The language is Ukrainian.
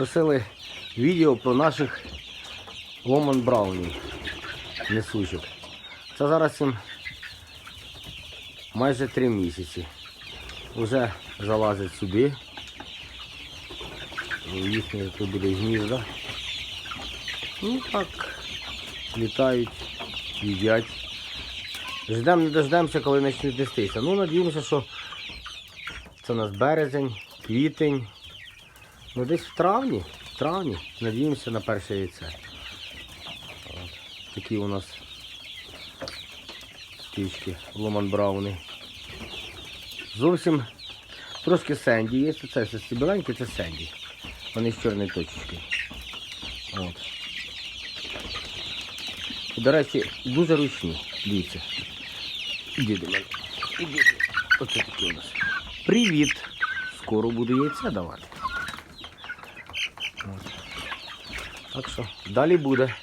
просили відео про наших ломан браунів несучих. Це зараз їм майже три місяці. Уже залазять сюди. Їхні тут буде гнізда. Ну так, літають, їдять. Ждемо, не дождемося, коли почнуть нестися. Ну, надіємося, що це у нас березень, квітень. Ну десь в травні, в травні, надіємося на перше яйце. От. Такі у нас птички, ломан брауни. Зовсім трошки сенді є, це все стібеленьке, це сенді. Вони з чорної точечки. От. До речі, дуже ручні. Дивіться. Іди до мене. Оце такі у нас. Привіт! Скоро буду яйця давати. От. Так що далі буде.